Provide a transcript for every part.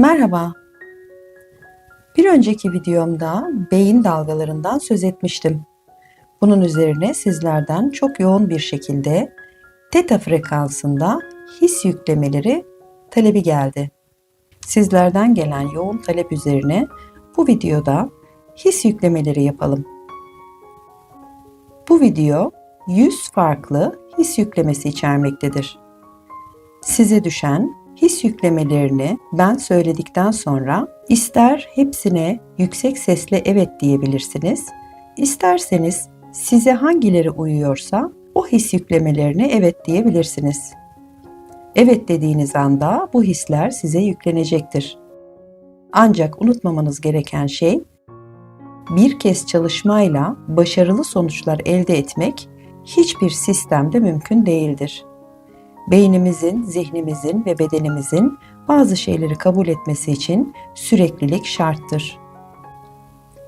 Merhaba. Bir önceki videomda beyin dalgalarından söz etmiştim. Bunun üzerine sizlerden çok yoğun bir şekilde teta frekansında his yüklemeleri talebi geldi. Sizlerden gelen yoğun talep üzerine bu videoda his yüklemeleri yapalım. Bu video 100 farklı his yüklemesi içermektedir. Size düşen his yüklemelerini ben söyledikten sonra ister hepsine yüksek sesle evet diyebilirsiniz, isterseniz size hangileri uyuyorsa o his yüklemelerine evet diyebilirsiniz. Evet dediğiniz anda bu hisler size yüklenecektir. Ancak unutmamanız gereken şey bir kez çalışmayla başarılı sonuçlar elde etmek hiçbir sistemde mümkün değildir beynimizin, zihnimizin ve bedenimizin bazı şeyleri kabul etmesi için süreklilik şarttır.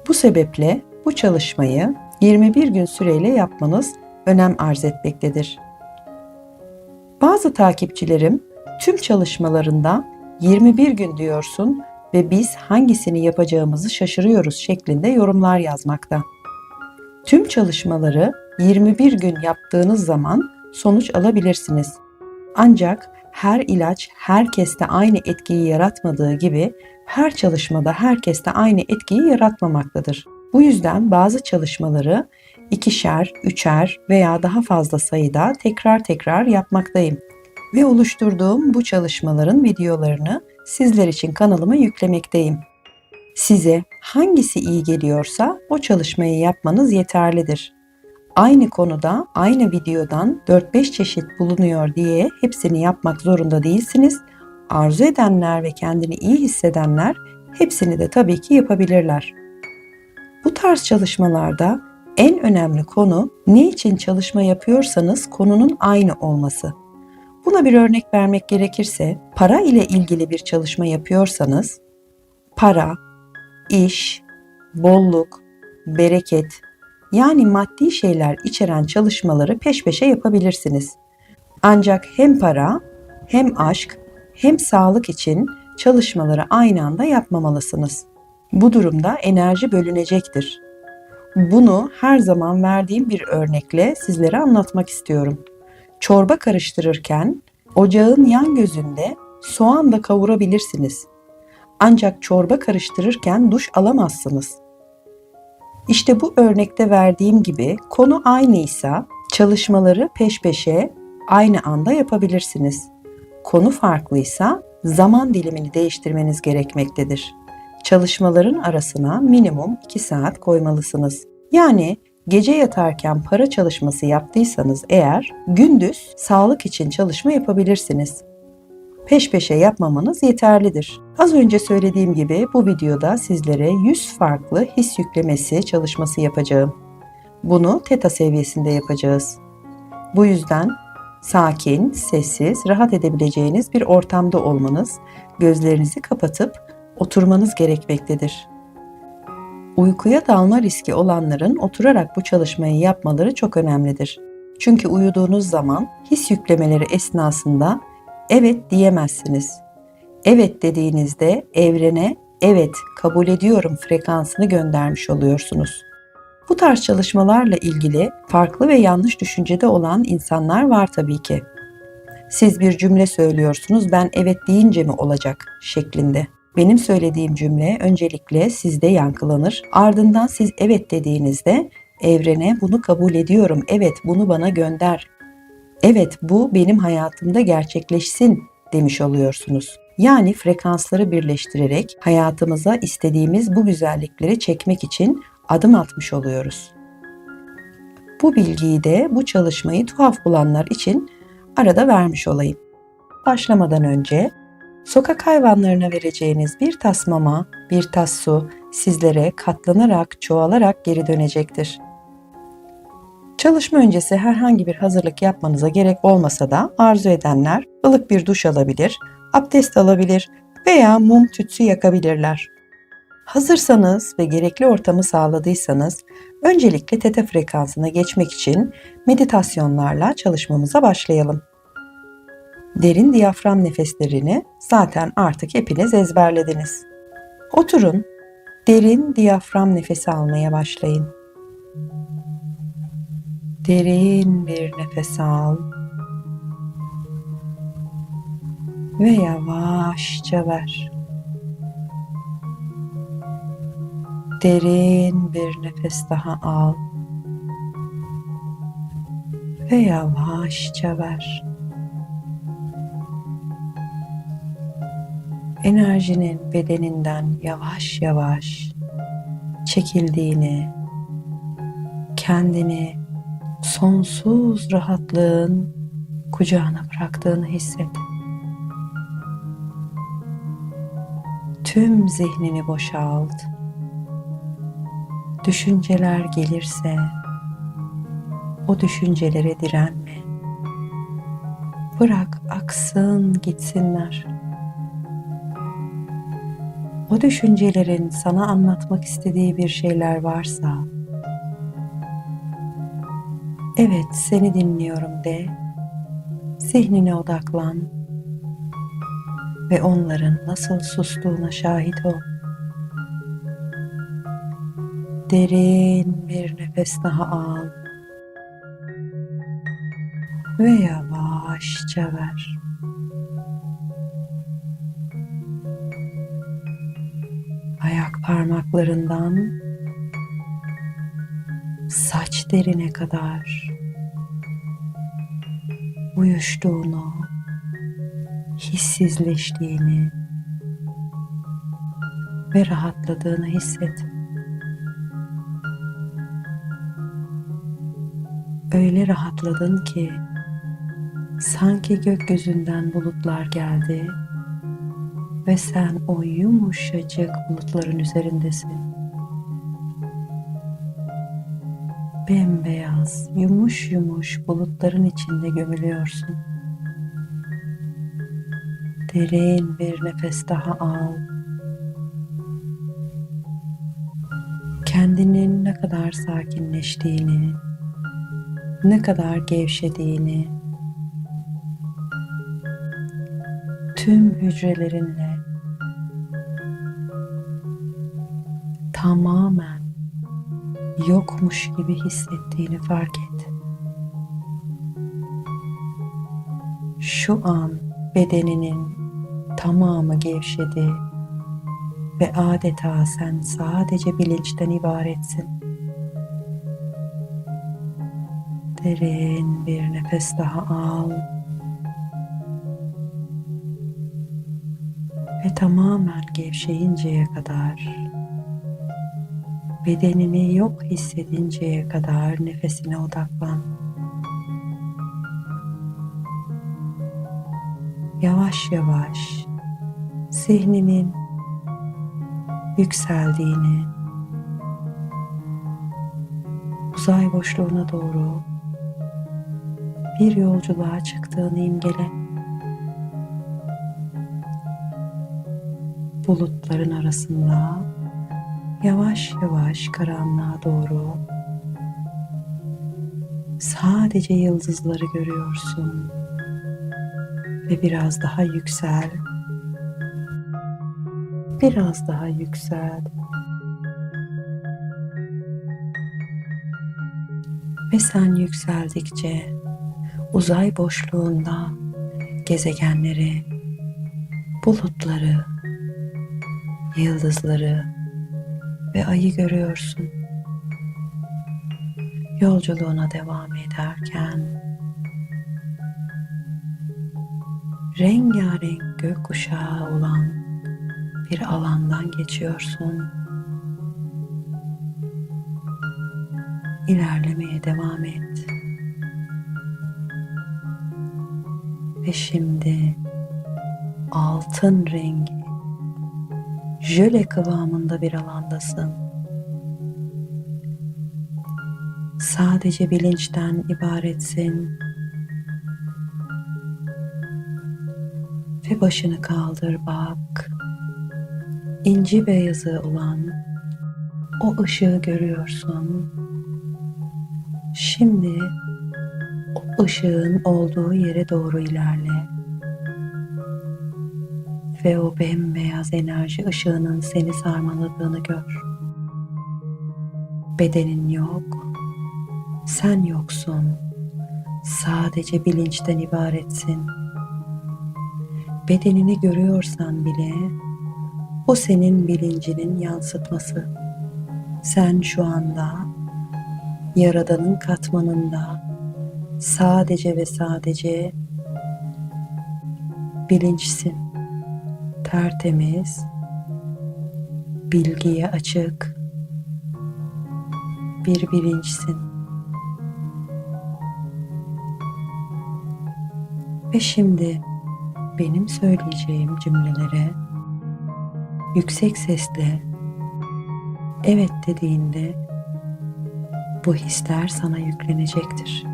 Bu sebeple bu çalışmayı 21 gün süreyle yapmanız önem arz etmektedir. Bazı takipçilerim tüm çalışmalarında 21 gün diyorsun ve biz hangisini yapacağımızı şaşırıyoruz şeklinde yorumlar yazmakta. Tüm çalışmaları 21 gün yaptığınız zaman sonuç alabilirsiniz. Ancak her ilaç herkeste aynı etkiyi yaratmadığı gibi her çalışmada herkeste aynı etkiyi yaratmamaktadır. Bu yüzden bazı çalışmaları ikişer, üçer veya daha fazla sayıda tekrar tekrar yapmaktayım. Ve oluşturduğum bu çalışmaların videolarını sizler için kanalıma yüklemekteyim. Size hangisi iyi geliyorsa o çalışmayı yapmanız yeterlidir aynı konuda aynı videodan 4-5 çeşit bulunuyor diye hepsini yapmak zorunda değilsiniz. Arzu edenler ve kendini iyi hissedenler hepsini de tabii ki yapabilirler. Bu tarz çalışmalarda en önemli konu ne için çalışma yapıyorsanız konunun aynı olması. Buna bir örnek vermek gerekirse para ile ilgili bir çalışma yapıyorsanız para, iş, bolluk, bereket, yani maddi şeyler içeren çalışmaları peş peşe yapabilirsiniz. Ancak hem para, hem aşk, hem sağlık için çalışmaları aynı anda yapmamalısınız. Bu durumda enerji bölünecektir. Bunu her zaman verdiğim bir örnekle sizlere anlatmak istiyorum. Çorba karıştırırken ocağın yan gözünde soğan da kavurabilirsiniz. Ancak çorba karıştırırken duş alamazsınız. İşte bu örnekte verdiğim gibi konu aynıysa çalışmaları peş peşe aynı anda yapabilirsiniz. Konu farklıysa zaman dilimini değiştirmeniz gerekmektedir. Çalışmaların arasına minimum 2 saat koymalısınız. Yani gece yatarken para çalışması yaptıysanız eğer gündüz sağlık için çalışma yapabilirsiniz peş peşe yapmamanız yeterlidir. Az önce söylediğim gibi bu videoda sizlere 100 farklı his yüklemesi çalışması yapacağım. Bunu teta seviyesinde yapacağız. Bu yüzden sakin, sessiz, rahat edebileceğiniz bir ortamda olmanız, gözlerinizi kapatıp oturmanız gerekmektedir. Uykuya dalma riski olanların oturarak bu çalışmayı yapmaları çok önemlidir. Çünkü uyuduğunuz zaman his yüklemeleri esnasında evet diyemezsiniz. Evet dediğinizde evrene evet kabul ediyorum frekansını göndermiş oluyorsunuz. Bu tarz çalışmalarla ilgili farklı ve yanlış düşüncede olan insanlar var tabii ki. Siz bir cümle söylüyorsunuz ben evet deyince mi olacak şeklinde. Benim söylediğim cümle öncelikle sizde yankılanır. Ardından siz evet dediğinizde evrene bunu kabul ediyorum. Evet bunu bana gönder evet bu benim hayatımda gerçekleşsin demiş oluyorsunuz. Yani frekansları birleştirerek hayatımıza istediğimiz bu güzellikleri çekmek için adım atmış oluyoruz. Bu bilgiyi de bu çalışmayı tuhaf bulanlar için arada vermiş olayım. Başlamadan önce sokak hayvanlarına vereceğiniz bir tas mama, bir tas su sizlere katlanarak, çoğalarak geri dönecektir. Çalışma öncesi herhangi bir hazırlık yapmanıza gerek olmasa da arzu edenler ılık bir duş alabilir, abdest alabilir veya mum tütsü yakabilirler. Hazırsanız ve gerekli ortamı sağladıysanız öncelikle teta frekansına geçmek için meditasyonlarla çalışmamıza başlayalım. Derin diyafram nefeslerini zaten artık hepiniz ezberlediniz. Oturun, derin diyafram nefesi almaya başlayın. Derin bir nefes al. Ve yavaşça ver. Derin bir nefes daha al. Ve yavaşça ver. Enerjinin bedeninden yavaş yavaş çekildiğini, kendini sonsuz rahatlığın kucağına bıraktığını hisset. Tüm zihnini boşalt. Düşünceler gelirse o düşüncelere direnme. Bırak aksın gitsinler. O düşüncelerin sana anlatmak istediği bir şeyler varsa Evet, seni dinliyorum de. Zihnine odaklan ve onların nasıl sustuğuna şahit ol. Derin bir nefes daha al ve yavaşça ver. Ayak parmaklarından saç derine kadar uyuştuğunu, hissizleştiğini ve rahatladığını hisset. Öyle rahatladın ki sanki gökyüzünden bulutlar geldi ve sen o yumuşacık bulutların üzerindesin. Bembeyaz, yumuş yumuş bulutların içinde gömülüyorsun. Derin bir nefes daha al. Kendinin ne kadar sakinleştiğini, ne kadar gevşediğini, tüm hücrelerinle tamamen yokmuş gibi hissettiğini fark et. Şu an bedeninin tamamı gevşedi ve adeta sen sadece bilinçten ibaretsin. Derin bir nefes daha al. Ve tamamen gevşeyinceye kadar bedenini yok hissedinceye kadar nefesine odaklan. Yavaş yavaş zihninin yükseldiğini, uzay boşluğuna doğru bir yolculuğa çıktığını imgele. Bulutların arasında yavaş yavaş karanlığa doğru sadece yıldızları görüyorsun ve biraz daha yüksel biraz daha yüksel ve sen yükseldikçe uzay boşluğunda gezegenleri bulutları yıldızları ve ayı görüyorsun. Yolculuğuna devam ederken rengarenk gökkuşağı olan bir alandan geçiyorsun. İlerlemeye devam et. Ve şimdi altın rengi jöle kıvamında bir alandasın. Sadece bilinçten ibaretsin. Ve başını kaldır bak. İnci beyazı olan o ışığı görüyorsun. Şimdi o ışığın olduğu yere doğru ilerle. Ve o bembeyaz enerji ışığının seni sarmaladığını gör. Bedenin yok, sen yoksun. Sadece bilinçten ibaretsin. Bedenini görüyorsan bile o senin bilincinin yansıtması. Sen şu anda Yaradan'ın katmanında sadece ve sadece bilinçsin. Tertemiz, bilgiye açık bir bilinçsin. Ve şimdi benim söyleyeceğim cümlelere yüksek sesle evet dediğinde bu hisler sana yüklenecektir.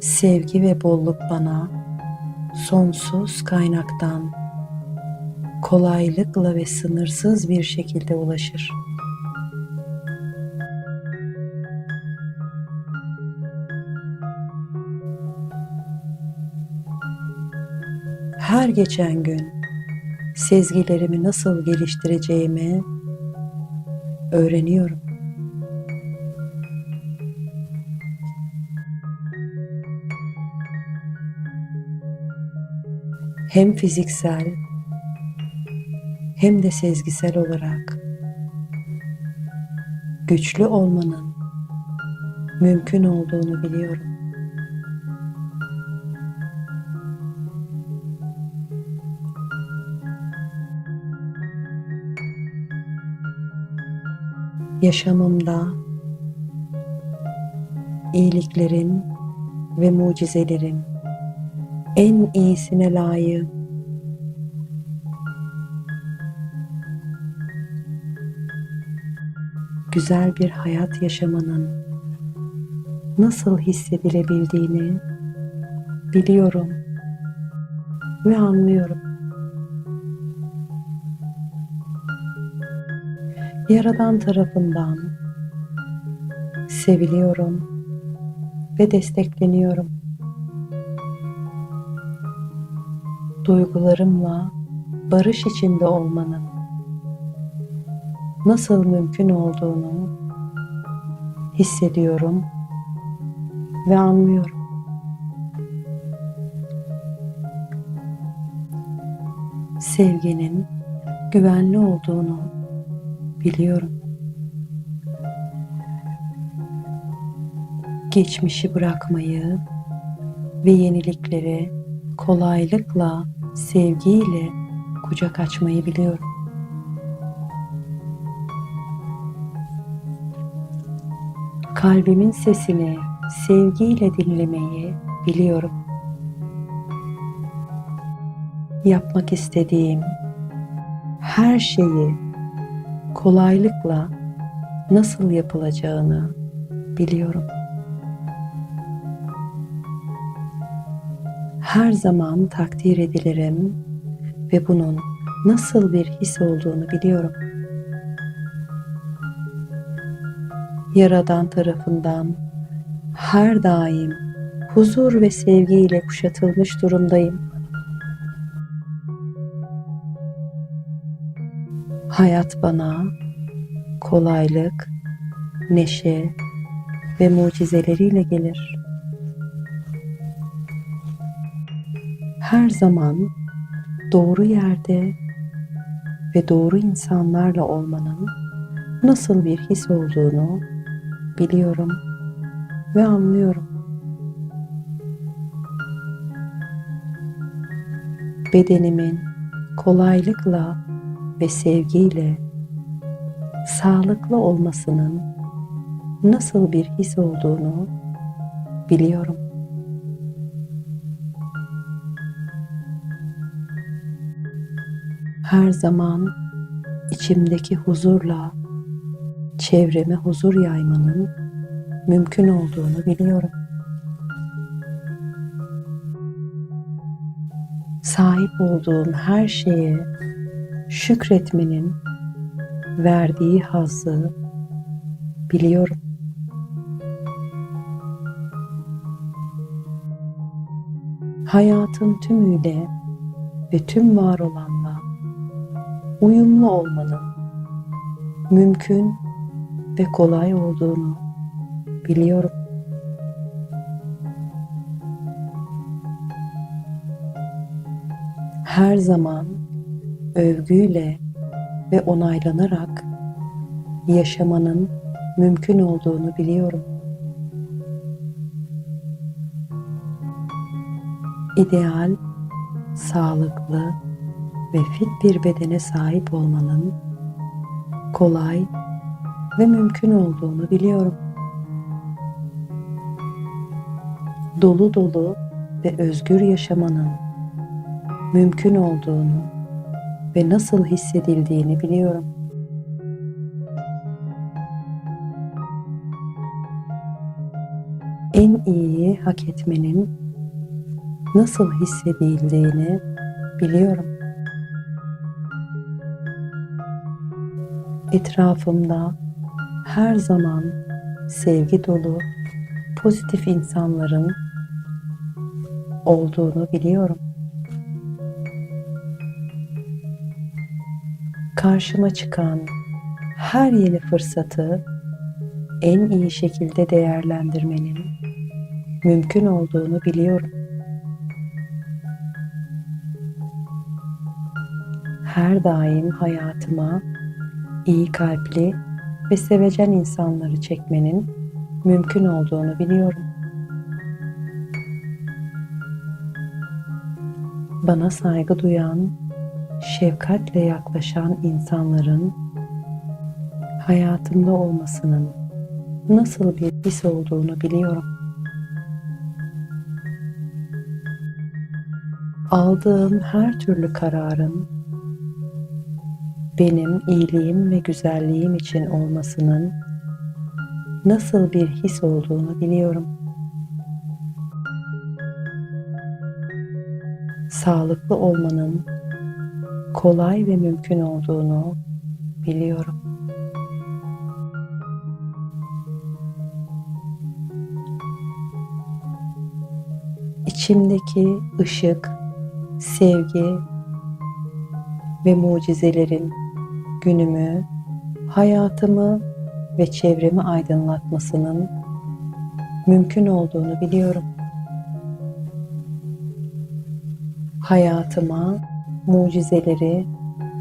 Sevgi ve bolluk bana sonsuz kaynaktan kolaylıkla ve sınırsız bir şekilde ulaşır. Her geçen gün sezgilerimi nasıl geliştireceğimi öğreniyorum. Hem fiziksel hem de sezgisel olarak güçlü olmanın mümkün olduğunu biliyorum. Yaşamımda iyiliklerin ve mucizelerin en iyisine layığım. Güzel bir hayat yaşamanın nasıl hissedilebildiğini biliyorum ve anlıyorum. Yaradan tarafından seviliyorum ve destekleniyorum. Duygularımla barış içinde olmanın nasıl mümkün olduğunu hissediyorum ve anlıyorum. Sevginin güvenli olduğunu biliyorum. Geçmişi bırakmayı ve yeniliklere kolaylıkla, sevgiyle kucak açmayı biliyorum. Kalbimin sesini sevgiyle dinlemeyi biliyorum. Yapmak istediğim her şeyi kolaylıkla nasıl yapılacağını biliyorum. Her zaman takdir edilirim ve bunun nasıl bir his olduğunu biliyorum. Yaradan tarafından her daim huzur ve sevgiyle kuşatılmış durumdayım. Hayat bana kolaylık, neşe ve mucizeleriyle gelir. Her zaman doğru yerde ve doğru insanlarla olmanın nasıl bir his olduğunu biliyorum ve anlıyorum. Bedenimin kolaylıkla ve sevgiyle sağlıklı olmasının nasıl bir his olduğunu biliyorum. Her zaman içimdeki huzurla çevreme huzur yaymanın mümkün olduğunu biliyorum. Sahip olduğum her şeye şükretmenin verdiği hazzı biliyorum. hayatın tümüyle ve tüm var olanla uyumlu olmanın mümkün ve kolay olduğunu biliyorum. Her zaman övgüyle ve onaylanarak yaşamanın mümkün olduğunu biliyorum. İdeal, sağlıklı ve fit bir bedene sahip olmanın kolay ve mümkün olduğunu biliyorum. Dolu dolu ve özgür yaşamanın mümkün olduğunu ve nasıl hissedildiğini biliyorum. En iyiyi hak etmenin nasıl hissedildiğini biliyorum. Etrafımda her zaman sevgi dolu, pozitif insanların olduğunu biliyorum. Karşıma çıkan her yeni fırsatı en iyi şekilde değerlendirmenin mümkün olduğunu biliyorum. Her daim hayatıma iyi kalpli ve sevecen insanları çekmenin mümkün olduğunu biliyorum. Bana saygı duyan, şefkatle yaklaşan insanların hayatımda olmasının nasıl bir his olduğunu biliyorum. Aldığım her türlü kararın benim iyiliğim ve güzelliğim için olmasının nasıl bir his olduğunu biliyorum. Sağlıklı olmanın kolay ve mümkün olduğunu biliyorum. İçimdeki ışık, sevgi ve mucizelerin günümü, hayatımı ve çevremi aydınlatmasının mümkün olduğunu biliyorum. Hayatıma mucizeleri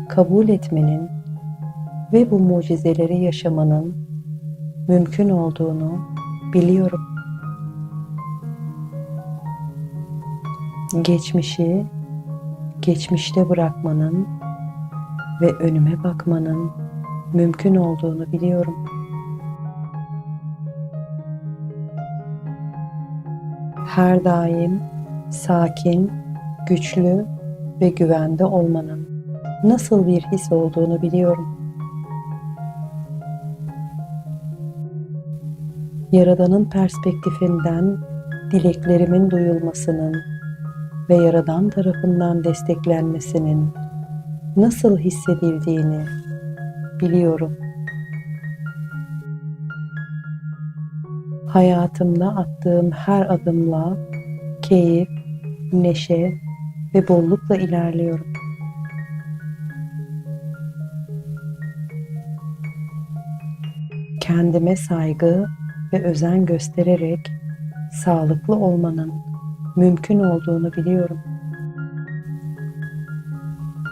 kabul etmenin ve bu mucizeleri yaşamanın mümkün olduğunu biliyorum. Geçmişi geçmişte bırakmanın ve önüme bakmanın mümkün olduğunu biliyorum. Her daim sakin, güçlü ve güvende olmanın nasıl bir his olduğunu biliyorum. Yaradan'ın perspektifinden dileklerimin duyulmasının ve Yaradan tarafından desteklenmesinin nasıl hissedildiğini biliyorum. Hayatımda attığım her adımla keyif, neşe ve bollukla ilerliyorum. Kendime saygı ve özen göstererek sağlıklı olmanın mümkün olduğunu biliyorum.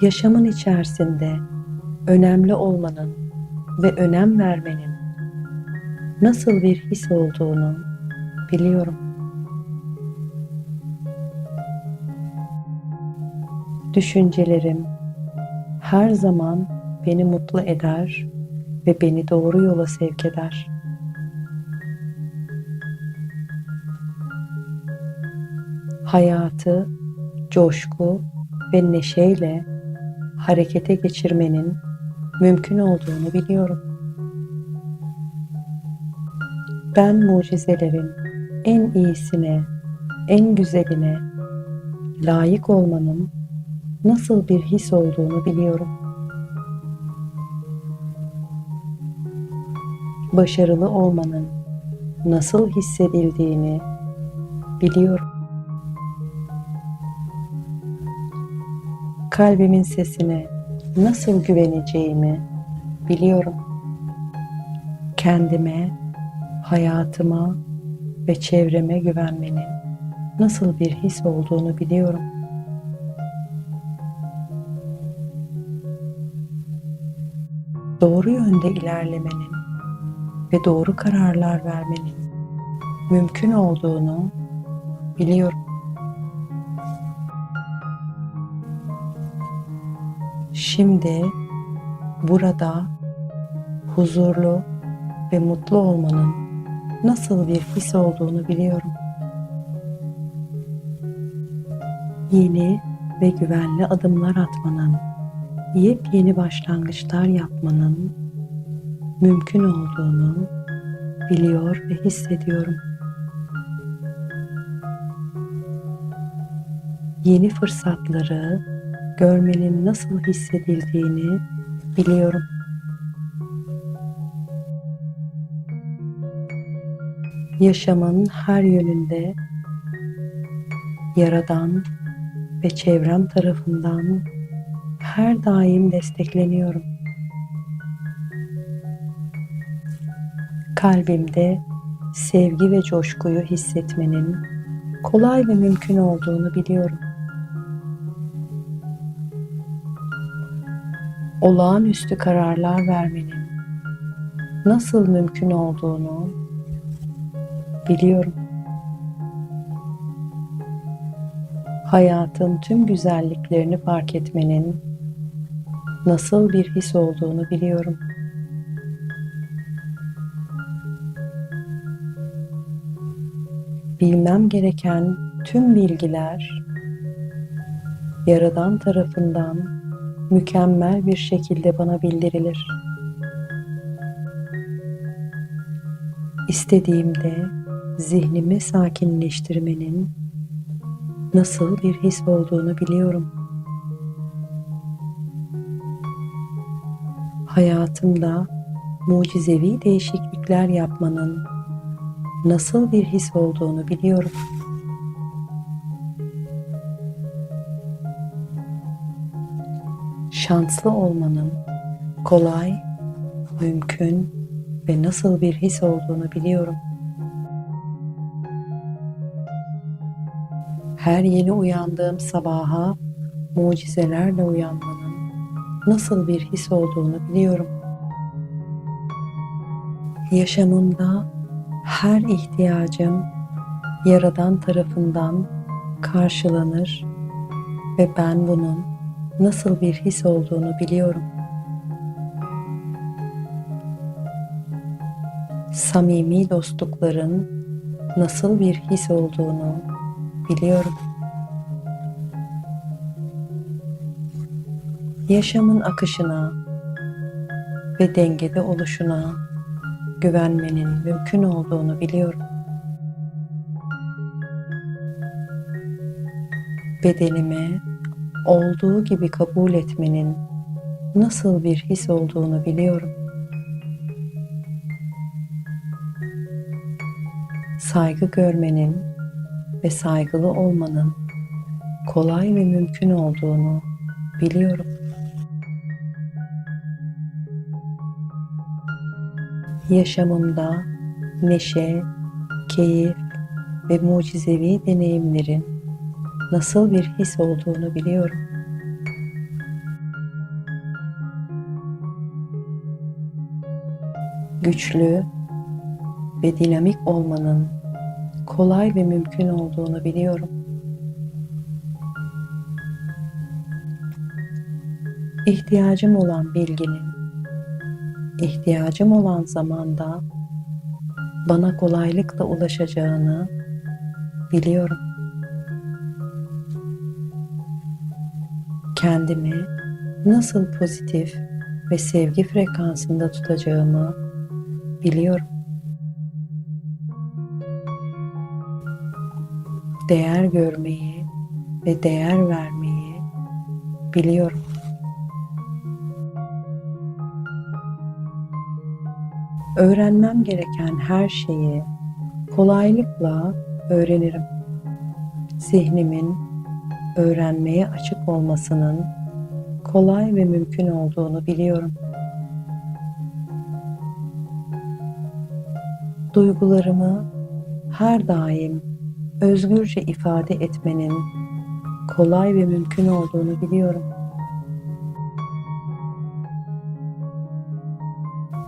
Yaşamın içerisinde önemli olmanın ve önem vermenin nasıl bir his olduğunu biliyorum. Düşüncelerim her zaman beni mutlu eder ve beni doğru yola sevk eder. Hayatı coşku ve neşeyle harekete geçirmenin mümkün olduğunu biliyorum. Ben mucizelerin en iyisine, en güzeline layık olmanın nasıl bir his olduğunu biliyorum. Başarılı olmanın nasıl hissedildiğini biliyorum. Kalbimin sesine nasıl güveneceğimi biliyorum. Kendime, hayatıma ve çevreme güvenmenin nasıl bir his olduğunu biliyorum. Doğru yönde ilerlemenin ve doğru kararlar vermenin mümkün olduğunu biliyorum. Şimdi burada huzurlu ve mutlu olmanın nasıl bir his olduğunu biliyorum. Yeni ve güvenli adımlar atmanın, yepyeni başlangıçlar yapmanın mümkün olduğunu biliyor ve hissediyorum. Yeni fırsatları görmenin nasıl hissedildiğini biliyorum. Yaşamın her yönünde yaradan ve çevrem tarafından her daim destekleniyorum. Kalbimde sevgi ve coşkuyu hissetmenin kolay ve mümkün olduğunu biliyorum. Olağanüstü kararlar vermenin nasıl mümkün olduğunu biliyorum. Hayatın tüm güzelliklerini fark etmenin nasıl bir his olduğunu biliyorum. Bilmem gereken tüm bilgiler Yaradan tarafından mükemmel bir şekilde bana bildirilir. İstediğimde zihnimi sakinleştirmenin nasıl bir his olduğunu biliyorum. Hayatımda mucizevi değişiklikler yapmanın nasıl bir his olduğunu biliyorum. Şanslı olmanın kolay, mümkün ve nasıl bir his olduğunu biliyorum. Her yeni uyandığım sabaha mucizelerle uyanmanın nasıl bir his olduğunu biliyorum. Yaşamımda her ihtiyacım Yaradan tarafından karşılanır ve ben bunun nasıl bir his olduğunu biliyorum. Samimi dostlukların nasıl bir his olduğunu biliyorum. Yaşamın akışına ve dengede oluşuna güvenmenin mümkün olduğunu biliyorum. Bedenimi olduğu gibi kabul etmenin nasıl bir his olduğunu biliyorum. Saygı görmenin ve saygılı olmanın kolay ve mümkün olduğunu biliyorum. Yaşamımda neşe, keyif ve mucizevi deneyimlerin nasıl bir his olduğunu biliyorum. Güçlü ve dinamik olmanın kolay ve mümkün olduğunu biliyorum. İhtiyacım olan bilginin, ihtiyacım olan zamanda bana kolaylıkla ulaşacağını biliyorum. Kendimi nasıl pozitif ve sevgi frekansında tutacağımı biliyorum. değer görmeyi ve değer vermeyi biliyorum. Öğrenmem gereken her şeyi kolaylıkla öğrenirim. Zihnimin öğrenmeye açık olmasının kolay ve mümkün olduğunu biliyorum. Duygularımı her daim özgürce ifade etmenin kolay ve mümkün olduğunu biliyorum.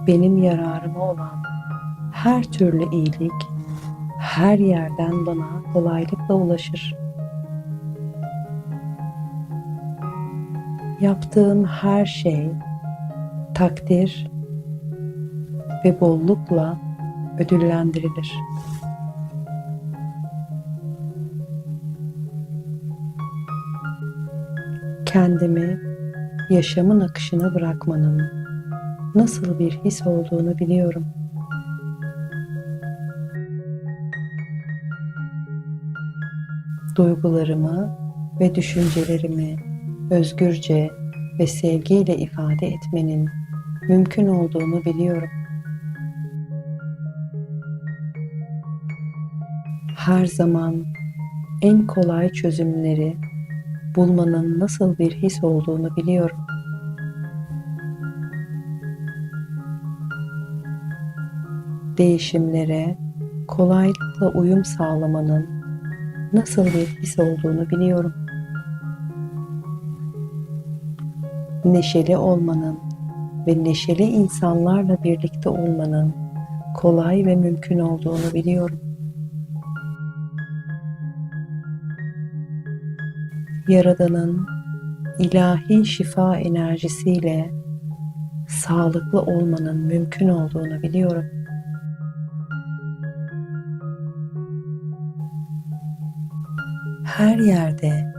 Benim yararıma olan her türlü iyilik her yerden bana kolaylıkla ulaşır. Yaptığım her şey takdir ve bollukla ödüllendirilir. Kendimi yaşamın akışına bırakmanın nasıl bir his olduğunu biliyorum. Duygularımı ve düşüncelerimi özgürce ve sevgiyle ifade etmenin mümkün olduğunu biliyorum. Her zaman en kolay çözümleri bulmanın nasıl bir his olduğunu biliyorum. Değişimlere kolaylıkla uyum sağlamanın nasıl bir his olduğunu biliyorum. Neşeli olmanın ve neşeli insanlarla birlikte olmanın kolay ve mümkün olduğunu biliyorum. Yaradan'ın ilahi şifa enerjisiyle sağlıklı olmanın mümkün olduğunu biliyorum. Her yerde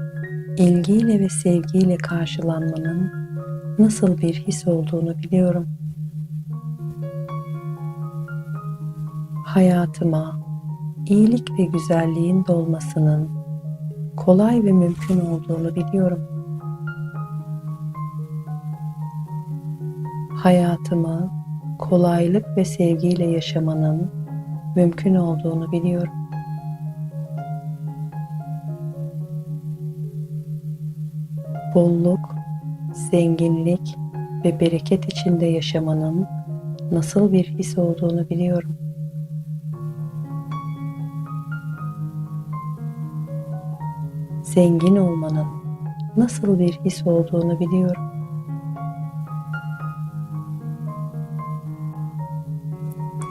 ilgiyle ve sevgiyle karşılanmanın nasıl bir his olduğunu biliyorum. Hayatıma iyilik ve güzelliğin dolmasının kolay ve mümkün olduğunu biliyorum. Hayatımı kolaylık ve sevgiyle yaşamanın mümkün olduğunu biliyorum. Bolluk, zenginlik ve bereket içinde yaşamanın nasıl bir his olduğunu biliyorum. zengin olmanın nasıl bir his olduğunu biliyorum.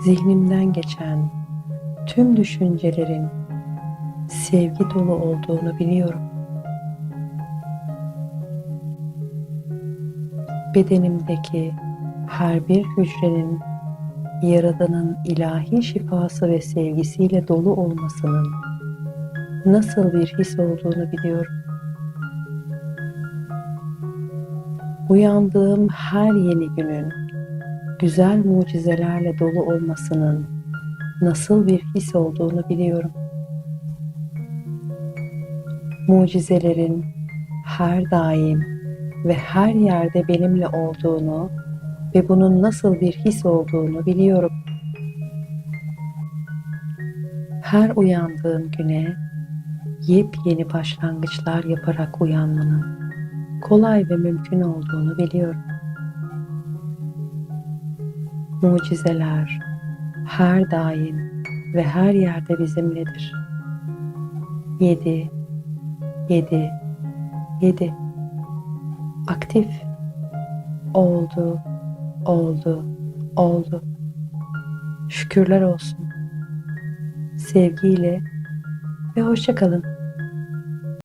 Zihnimden geçen tüm düşüncelerin sevgi dolu olduğunu biliyorum. Bedenimdeki her bir hücrenin Yaradan'ın ilahi şifası ve sevgisiyle dolu olmasının nasıl bir his olduğunu biliyorum. Uyandığım her yeni günün güzel mucizelerle dolu olmasının nasıl bir his olduğunu biliyorum. Mucizelerin her daim ve her yerde benimle olduğunu ve bunun nasıl bir his olduğunu biliyorum. Her uyandığım güne yepyeni başlangıçlar yaparak uyanmanın kolay ve mümkün olduğunu biliyorum. Mucizeler her daim ve her yerde bizimledir. Yedi, yedi, yedi. Aktif. Oldu, oldu, oldu. Şükürler olsun. Sevgiyle ve hoşça kalın.